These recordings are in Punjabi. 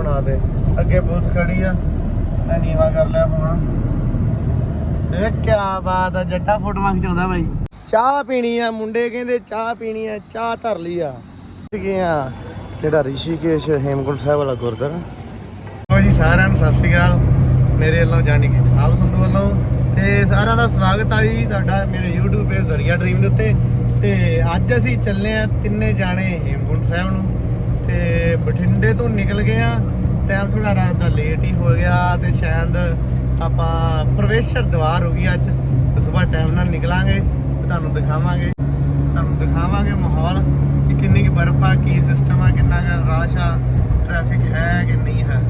ਬਣਾ ਦੇ। ਅੱਗੇ ਪੁਲਿਸ ਖੜੀ ਆ। ਮੈਂ ਨੀਵਾ ਕਰ ਲਿਆ ਫੋਨ। ਇਹ ਕੀ ਬਾਤ ਆ, ਜੱਟਾ ਫੋਟੋਆਂ ਖਿਚਾਉਂਦਾ ਬਾਈ। ਚਾਹ ਪੀਣੀ ਆ, ਮੁੰਡੇ ਕਹਿੰਦੇ ਚਾਹ ਪੀਣੀ ਆ, ਚਾਹ ਧਰ ਲਈ ਆ। ਗਏ ਜਿਹੜਾ ਰਿਸ਼ੀਕੇਸ਼ ਹੇਮਕੁੰਟ ਸਾਹਿਬ ਵਾਲਾ ਗੁਰਦੁਆਰਾ? ਲੋ ਜੀ ਸਾਰਿਆਂ ਨੂੰ ਸਤਿ ਸ਼੍ਰੀ ਅਕਾਲ। ਮੇਰੇ ਵੱਲੋਂ ਜਾਨੀ ਕਿ ਸਾਹਿਬ ਸੰਧੂ ਵੱਲੋਂ। ਤੇ ਸਾਰਿਆਂ ਦਾ ਸਵਾਗਤ ਆ ਜੀ ਤੁਹਾਡਾ ਮੇਰੇ YouTube ਪੇਜ ਦਰਿਆ ਡ੍ਰੀਮ ਦੇ ਉੱਤੇ। ਤੇ ਅੱਜ ਅਸੀਂ ਚੱਲੇ ਆ ਤਿੰਨੇ ਜਾਣੇ ਹੇਮਕੁੰਟ ਸਾਹਿਬ ਨੂੰ। ਤੇ ਬਠਿੰਡੇ ਤੋਂ ਨਿਕਲ ਗਏ ਆ। ਟਾਈਮ ਥੋੜਾ ਰਾਤ ਦਾ ਲੇਟ ਹੀ ਹੋ ਗਿਆ ਤੇ ਸ਼ਾਇਦ ਆਪਾਂ ਪ੍ਰਵੇਸ਼ਰ ਦਵਾਰ ਹੋ ਗਈ ਅੱਜ। ਤੇ ਸਵੇਰ ਟਾਈਮ ਨਾਲ ਨਿਕਲਾਂਗੇ ਤੇ ਤੁਹਾਨੂੰ ਦਿਖਾਵਾਂਗੇ। ਤੁਹਾਨੂੰ ਦਿਖਾਵਾਂਗੇ ਮਾਹੌਲ ਕਿ ਕਿੰਨੀ ਕੁ ਬਰਫ਼ ਆ, ਕੀ ਸਿਸਟਮ ਆ, ਕਿੰਨਾ ਕੁ ਰਸ਼ ਆ ਟ੍ਰੈਫਿਕ ਹੈ ਕਿ ਨਹੀਂ ਹੈ।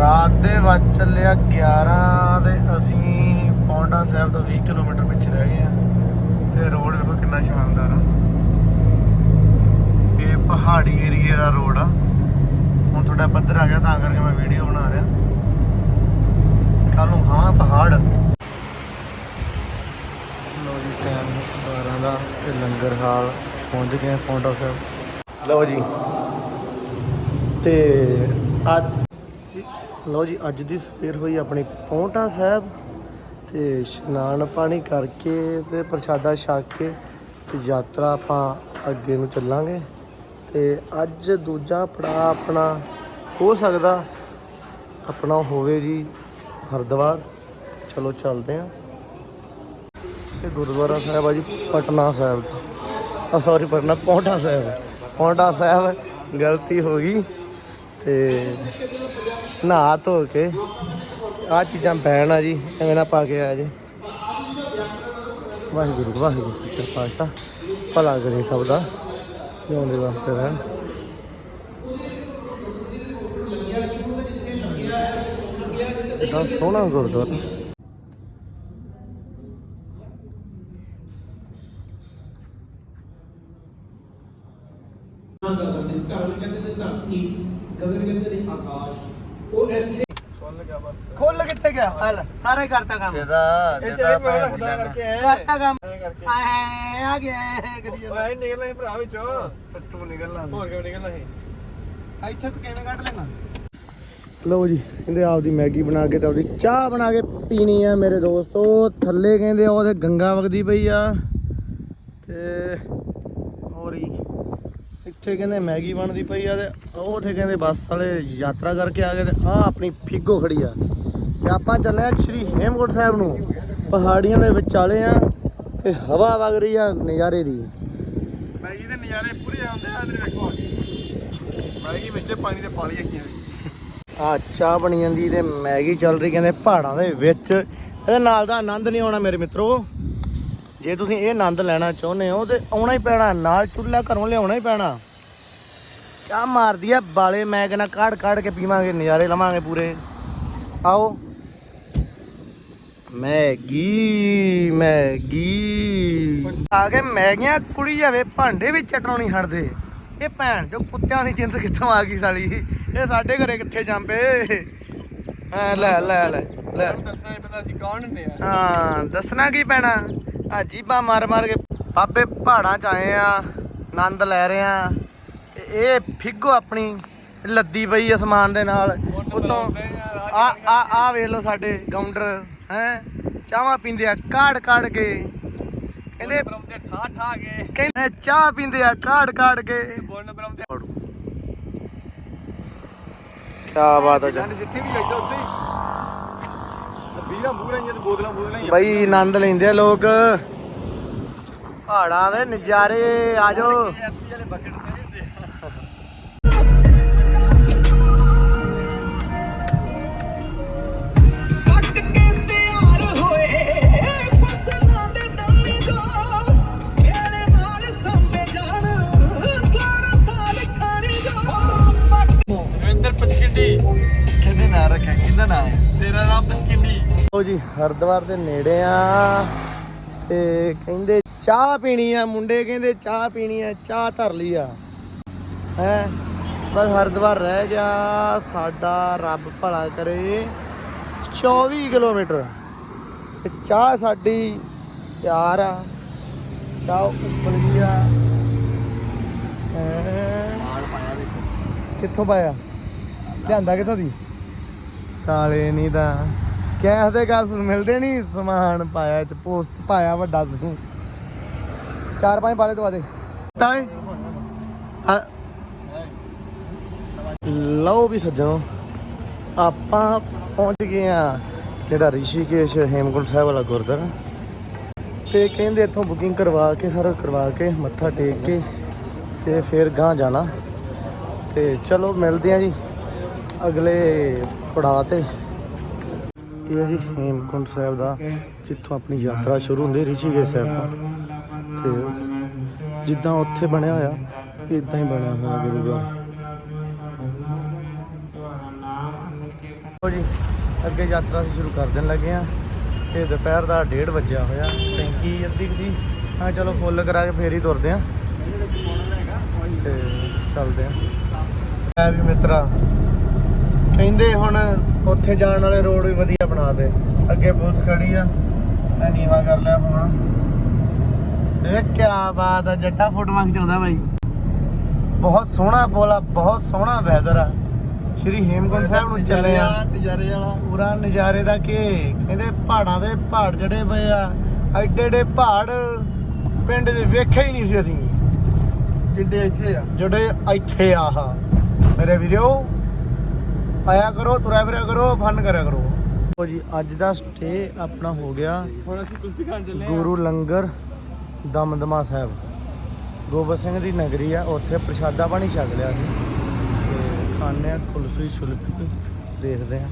ਰਾਤ ਦੇ ਵੱਜ ਚੱਲਿਆ 11 ਤੇ ਅਸੀਂ ਪੌਂਡਾ ਸਾਹਿਬ ਤੋਂ 20 ਕਿਲੋਮੀਟਰ ਪਿੱਛੇ ਰਹਿ ਗਏ ਆ। ਤੇ ਰੋਡ ਵੇਖੋ ਕਿੰਨਾ ਸ਼ਾਨਦਾਰ ਆ। ਪਹਾੜੀ ਏਰੀਆ ਦਾ ਰੋਡ ਆ। ਹੁਣ ਥੋੜਾ ਪੱਧਰ ਆ ਗਿਆ ਤਾਂ ਕਰਕੇ ਮੈਂ ਵੀਡੀਓ ਬਣਾ ਰਿਹਾ। ਕੱਲ ਨੂੰ ਹਾਂ ਪਹਾੜ। ਲੋ ਜੀ ਟਾਈਮ 12 ਦਾ ਤੇ ਲੰਗਰ ਹਾਲ ਪਹੁੰਚ ਗਏ ਹਾਂ ਪੌਂਡਾ ਸਾਹਿਬ। ਲਓ ਜੀ, ਤੇ ਅੱਜ ਲਓ ਜੀ, ਅੱਜ ਦੀ ਸਵੇਰ ਹੋਈ ਆਪਣੀ ਪੌਂਟਾ ਸਾਹਿਬ ਤੇ ਇਸ਼ਨਾਨ ਪਾਣੀ ਕਰਕੇ ਤੇ ਪ੍ਰਸ਼ਾਦਾ ਛਕ ਕੇ ਤੇ ਯਾਤਰਾ ਆਪਾਂ ਅੱਗੇ ਨੂੰ ਚੱਲਾਂਗੇ। ਤੇ ਅੱਜ ਦੂਜਾ ਪੜਾ ਆਪਣਾ ਹੋ ਸਕਦਾ, ਆਪਣਾ ਹੋਵੇ ਜੀ ਹਰਿਦੁਆਰ। ਚਲੋ ਚੱਲਦੇ ਆਂ। ਇਹ ਗੁਰਦੁਆਰਾ ਸਾਹਿਬ ਆ ਜੀ, ਪਟਨਾ ਸਾਹਿਬ ਆ ਸੌਰੀ ਪਟਨਾ ਪੌਂਟਾ ਸਾਹਿਬ। ਪੌਂਟਾ ਸਾਹਿਬ ਗਲਤੀ ਹੋ ਗਈ ਤੇ ਨਹਾ ਧੋ ਕੇ ਆ ਚੀਜ਼ਾਂ ਪੈਣ ਆ ਜੀ, ਐਵੇਂ ਨਾ ਪਾ ਕੇ ਆ ਜੇ। ਵਾਹਿਗੁਰੂ ਵਾਹਿਗੁਰੂ, ਸੱਚਾ ਪਾਤਸ਼ਾਹ। ਭਲਾ ਕਰੇ ਸਭ ਦਾ। ਜਿਉਂਦੇ ਵਾਸਤੇ ਰਹਿਣ ਇਹਦਾ ਸੋਹਣਾ ਗੁਰਦੁਆਰਾ ਧਰਮ ਕਹਿੰਦੇ ਨੇ ਧਰਤੀ ਗਗਨ ਕਹਿੰਦੇ ਨੇ ਆਕਾਸ਼ ਉਹ ਇੱਥੇ ਗਿਆ ਹਲ ਸਾਰੇ ਕਰਤਾ ਕੰਮ। ਜਿਹਦਾ ਇੱਥੇ ਇਹ ਮੇਰਾ ਖੁਦਾ ਕਰਕੇ ਕਰਤਾ ਕੰਮ। ਕਰਕੇ। ਆਏ ਆ ਗਿਆ ਕਰੀ ਜਾਂਦਾ ਓਏ ਨਿਕਲਣਾ ਸੀ ਭਰਾ ਵਿੱਚੋਂ। ਟੱਟੂ ਨਿਕਲਣਾ ਹੋਰ ਕਿਉਂ ਨਿਕਲਣਾ ਸੀ? ਇੱਥੇ ਤੂੰ ਕਿਵੇਂ ਕੱਢ ਲੈਣਾ ਲਓ ਜੀ ਕਹਿੰਦੇ ਆਪਦੀ ਮੈਗੀ ਬਣਾ ਕੇ ਤੇ ਆਪਦੀ ਚਾਹ ਬਣਾ ਕੇ ਪੀਣੀ ਆ ਮੇਰੇ ਦੋਸਤੋ। ਥੱਲੇ ਕਹਿੰਦੇ ਉਹਦੇ ਗੰਗਾ ਵਗਦੀ ਪਈ ਆ। ਤੇ ਹੋਰ ਹੀ ਇੱਥੇ ਕਹਿੰਦੇ ਮੈਗੀ ਬਣਦੀ ਪਈ ਆ ਤੇ ਉਹ ਉੱਥੇ ਕਹਿੰਦੇ ਬੱਸ ਵਾਲੇ ਯਾਤਰਾ ਕਰਕੇ ਆ ਗਏ ਤੇ ਆ ਆਪਣੀ ਫਿੱਗੋ ਖੜੀ ਆ। ਤੇ ਆਪਾਂ ਚੱਲੇ ਆ ਸ਼੍ਰੀ ਹੇਮਕੁੰਟ ਸਾਹਿਬ ਨੂੰ। ਪਹਾੜੀਆਂ ਦੇ ਵਿਚਾਲੇ ਆ ਤੇ ਹਵਾ ਵਗ ਰਹੀ ਆ ਨਜ਼ਾਰੇ ਦੀ। ਮੈਗੀ ਦੇ ਨਜ਼ਾਰੇ ਪੂਰੇ ਆਉਂਦੇ ਆ ਇਧਰ ਵੇਖੋ ਮੈਗੀ ਵਿੱਚ ਪਾਣੀ ਦੇ ਪਾਲੀ ਅੱਖੀਆਂ ਆ ਚਾਹ ਬਣੀ ਜਾਂਦੀ ਤੇ ਮੈਗੀ ਚੱਲ ਰਹੀ ਕਹਿੰਦੇ ਪਹਾੜਾਂ ਦੇ ਵਿੱਚ। ਇਹਦੇ ਨਾਲ ਦਾ ਆਨੰਦ ਨਹੀਂ ਆਉਣਾ ਮੇਰੇ ਮਿੱਤਰੋ। ਜੇ ਤੁਸੀਂ ਇਹ ਆਨੰਦ ਲੈਣਾ ਚਾਹੁੰਦੇ ਹੋ ਤੇ ਆਉਣਾ ਹੀ ਪੈਣਾ ਨਾਲ ਚੁੱਲ੍ਹਾ ਘਰੋਂ ਲਿਆਉਣਾ ਹੀ ਪੈਣਾ। ਚਾਹ ਮਾਰਦੀ ਆ ਬਾਲੇ ਮੈਂ ਕਹਿੰਦਾ ਕਾੜ ਕਾੜ ਕੇ ਪੀਵਾਂਗੇ ਨਜ਼ਾਰੇ ਲਵਾਂਗੇ ਪੂਰੇ। ਆਓ। Maggi Maggi. ਆ ਕੇ ਮੈਗੀਆਂ ਕੁੜੀ ਜਾਵੇ ਭਾਂਡੇ ਵਿੱਚ ਚਟਣੋਂ ਨਹੀਂ ਹਟਦੇ। ਇਹ ਭੈਣ ਜੋ ਕੁੱਤਿਆਂ ਦੀ ਜਿੰਦ ਕਿੱਥੋਂ ਆ ਗਈ ਸਾਲੀ? ਇਹ ਸਾਡੇ ਘਰੇ ਕਿੱਥੇ ਜਾਂਪੇ ਹਾਂ ਲੈ ਲੈ ਲੈ ਲੈ। ਹਾਂ ਦੱਸਣਾ ਕੀ ਪੈਣਾ? ਆ ਜੀਬਾਂ ਮਾਰ ਮਾਰ ਕੇ ਬਾਬੇ ਪਹਾੜਾਂ ਚ ਆਏ ਆ ਆਨੰਦ ਲੈ ਰਹੇ ਆ। ਇਹ ਫਿੱਗੋ ਆਪਣੀ ਲੱਦੀ ਪਈ ਅਸਮਾਨ ਦੇ ਨਾਲ। ਉਤੋਂ ਆ ਆ ਆ ਵੇਖ ਲਓ ਸਾਡੇ ਗਾਉਂਡਰ ਹੈ ਚਾਹਾਂ ਪੀਂਦੇ ਆ ਕਾੜ ਕਾੜ ਕੇ। ਕਹਿੰਦੇ ਬਰਮਦੇ ਠਾ ਠਾ ਕੇ। ਕਹਿੰਦੇ ਚਾਹ ਪੀਂਦੇ ਆ ਕਾੜ ਕਾੜ ਕੇ। ਬੋਲਣ ਬਰਮਦੇ ਕੀ ਬਾਤ ਹੈ ਜਨ ਜਿੱਥੇ ਵੀ ਜਾਈਦਾ ਉੱਥੇ ਬੀਰਾ ਮੂਹਰਾਂ ਜਾਂ ਬੋਤਲਾਂ ਬੋਤਲਾਂ ਬਈ ਆਨੰਦ ਲੈਂਦੇ ਆ ਲੋਕ। ਪਹਾੜਾਂ ਦੇ ਨਜ਼ਾਰੇ ਆ ਲੋ ਜੀ, ਹਰਿਦੁਆਰ ਦੇ ਨੇੜੇ ਆ ਤੇ ਕਹਿੰਦੇ ਚਾਹ ਪੀਣੀ ਆ, ਮੁੰਡੇ ਕਹਿੰਦੇ ਚਾਹ ਪੀਣੀ ਆ, ਚਾਹ ਧਰ ਲਈ ਆ। ਹੈ? ਬਸ ਹਰਿਦੁਆਰ ਰਹਿ ਗਿਆ, ਸਾਡਾ ਰੱਬ ਭਲਾ ਕਰੇ। 24 ਕਿਲੋਮੀਟਰ। ਚਾਹ ਸਾਡੀ ਪਿਆਰ ਆ। ਚਾਹ ਉੱਪਰ ਆ। ਹੈਂ। ਪਾਇਆ ਕਿੱਥੋਂ ਪਾਇਆ? ਲਿਆਂਦਾ ਕਿੱਥੋਂ ਦੀ? ਸਾਲੇ ਨਹੀਂ ਤਾਂ। ਕਹਿ ਦੇ ਗੱਲ ਸੁਣ, ਮਿਲਦੇ ਨਹੀਂ ਸਮਾਨ ਪਾਇਆ ਚ, ਪੋਸਟ ਪਾਇਆ ਵੱਡਾ ਤੁਸੀਂ ਚਾਰ ਪੰਜ ਪਾਲੇ ਦਵਾ ਦੇ। ਤਾਏ ਲਓ ਵੀ ਸੱਜਣੋ, ਆਪਾਂ ਪਹੁੰਚ ਗਏ ਆ ਜਿਹੜਾ ਰਿਸ਼ੀਕੇਸ਼ ਹੇਮਕੁੰਟ ਸਾਹਿਬ ਵਾਲਾ ਗੁਰਦੁਆਰਾ। ਤੇ ਕਹਿੰਦੇ ਇੱਥੋਂ ਬੁਕਿੰਗ ਕਰਵਾ ਕੇ, ਸਾਰਾ ਕਰਵਾ ਕੇ, ਮੱਥਾ ਟੇਕ ਕੇ, ਤੇ ਫਿਰ ਗਾਂ ਜਾਣਾ। ਤੇ ਚਲੋ ਮਿਲਦੇ ਆ ਜੀ, ਅਗਲੇ ਪੜਾਅ ਤੇ। ਇਹ ਹੈ ਜੀ ਹੇਮਕੁੰਟ ਸਾਹਿਬ ਦਾ ਜਿੱਥੋਂ ਆਪਣੀ ਯਾਤਰਾ ਸ਼ੁਰੂ ਹੁੰਦੀ, ਰਿਸ਼ੀਕੇਸ਼ ਸਾਹਿਬ ਤੋਂ। ਤੇ ਜਿੱਦਾਂ ਉੱਥੇ ਬਣਿਆ ਹੋਇਆ, ਇਦਾਂ ਹੀ ਬਣਿਆ ਹੋਇਆ ਗੁਰੂ ਘਰ। ਜੀ, ਅੱਗੇ ਯਾਤਰਾ ਅਸੀਂ ਸ਼ੁਰੂ ਕਰ ਦੇਣ ਲੱਗੇ ਆ ਤੇ ਦੁਪਹਿਰ ਦਾ 1:30 ਵਜਿਆ ਹੋਇਆ, ਟੈਂਕੀ ਅੱਧੀ ਕੁ ਹਾਂ, ਚਲੋ ਫੁੱਲ ਕਰਾ ਕੇ ਫੇਰ ਹੀ ਤੁਰਦੇ ਆ ਤੇ ਚੱਲਦੇ ਆ ਐ ਵੀ ਮਿੱਤਰਾ ਕਹਿੰਦੇ ਹੁਣ ਉੱਥੇ ਜਾਣ ਵਾਲੇ ਰੋਡ ਵੀ ਵਧੀਆ ਬਣਾ ਦੇ। ਅੱਗੇ ਪੁਲਿਸ ਖੜੀ ਆ ਐ ਨੀਵਾ ਕਰ ਲਿਆ ਫੋਨ ਇਹ ਕੀ ਬਾਤ ਆ ਜੱਟਾ ਫੋਟੋਆਂ ਖਿਚਾਉਂਦਾ ਬਾਈ। ਬਹੁਤ ਸੋਹਣਾ ਪੋਲਾ ਬਹੁਤ ਸੋਹਣਾ ਵੈਦਰ ਆ। ਸ਼੍ਰੀ ਹੇਮਕੁੰਟ ਸਾਹਿਬ ਨੂੰ ਚੱਲੇ ਆ। ਨਜ਼ਾਰੇ ਵਾਲਾ। ਪੂਰਾ ਨਜ਼ਾਰੇ ਦਾ ਕੀ? ਕਹਿੰਦੇ ਪਹਾੜਾਂ ਦੇ ਪਹਾੜ ਜੜੇ ਪਏ ਆ। ਐਡੇ ਐਡੇ ਪਹਾੜ ਪਿੰਡ 'ਚ ਵੇਖੇ ਹੀ ਨਹੀਂ ਸੀ ਅਸੀਂ। ਜਿੱਡੇ ਇੱਥੇ ਆ। ਜਿਹੜੇ ਇੱਥੇ ਆ ਆਹ। ਮੇਰੇ ਵੀਰੋ ਆਇਆ ਕਰੋ ਤੁਰਿਆ ਫਿਰਿਆ ਕਰੋ ਫਨ ਕਰਿਆ ਕਰੋ। ਲਓ ਜੀ ਅੱਜ ਦਾ ਸਟੇ ਆਪਣਾ ਹੋ ਗਿਆ ਹੁਣ ਅਸੀਂ ਕੁਲਫੀ ਖਾਣ ਚੱਲੇ ਆ ਗੁਰੂ ਲੰਗਰ ਦਮਦਮਾ ਸਾਹਿਬ। ਗੋਬਿੰਦ ਸਿੰਘ ਦੀ ਨਗਰੀ ਆ ਉੱਥੇ ਪ੍ਰਸ਼ਾਦਾ ਪਾਣੀ ਛਕ ਲਿਆ ਸੀ। ਤੇ ਖਾਣੇ ਆ ਕੁਲਫੀ ਛੁਲਫੀ ਦੇਖਦੇ ਆ